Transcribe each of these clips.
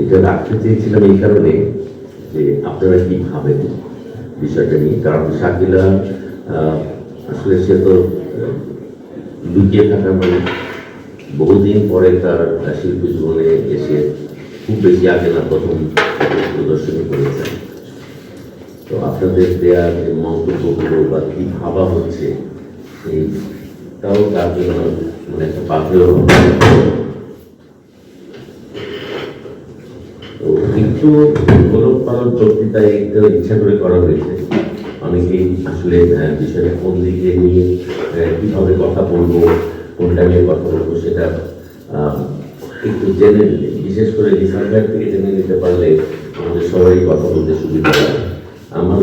এটা রাখতে চেয়েছিলাম এই কারণে যে আপনারা কি ভাবেন বিষয়টা নিয়ে? কারণ শাকিলা আসলে সে তো থাকা মানে বহুদিন পরে তার শিল্পী জীবনে এসে খুব বেশি আগে না প্রথম প্রদর্শনী করেছেন। তো আপনাদের দেওয়া যে মন্তব্যগুলো বা কি ভাবা হচ্ছে এইটাও তার জন্য মানে একটা পাথেয় তো একটু গোলক পালন বক্তৃতায় একটু ইচ্ছা করে করা হয়েছে অনেকেই আসলে বিষয়টা কোন দিকে নিয়ে কীভাবে কথা বলব কোনটা নিয়ে কথা বলব সেটা একটু জেনে বিশেষ করে রিসার্ভার থেকে জেনে নিতে পারলে আমাদের সবারই কথা বলতে সুবিধা হয় আমার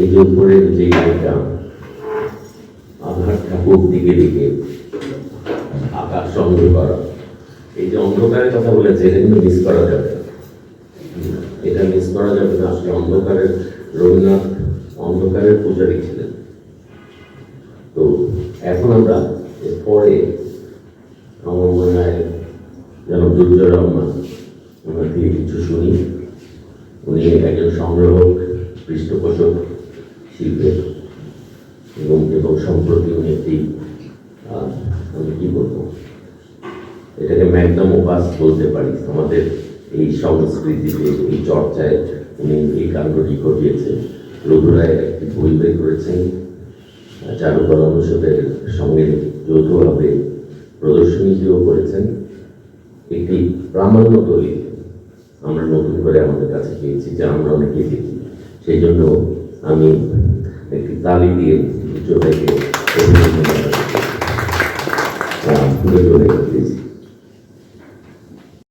এই যে উপরের যে গাড়িটা আধার ঠাকুর দিকে দিকে, আকাশ সংগ্রহ করা এই যে অন্ধকারের কথা এটা কিন্তু মিস করা যাবে না। এটা মিস করা যাবে না আসলে অন্ধকারের রবীন্দ্রনাথ অন্ধকারের পূজারী ছিলেন। তো এখন আমরা পরে আমার মনে হয় যেন দুর্জয় রহমান ওনার থেকে কিছু শুনি। উনি একজন সংগ্রাহক, পৃষ্ঠপোষক শিল্পের এবং এবং সম্প্রতি উনি একটি আমি কি বলব? এটাকে ম্যাগনাম উপাস বলতে পারি। আমাদের এই সংস্কৃতিতে এই চর্চায় উনি এই কাণ্ডটি ঘটিয়েছেন। রঘুরায় একটি বই বের করেছেন, চারুকলা অনুষদের সঙ্গে যৌথভাবে প্রদর্শনীটিও করেছেন। একটি প্রামাণ্য দলিল আমরা নতুন করে আমাদের কাছে পেয়েছি, যা আমরা অনেকেই দেখি। সেই জন্য আমি একটি তালি দিয়ে উচ্চতাকে অভিনন্দন জানাচ্ছি।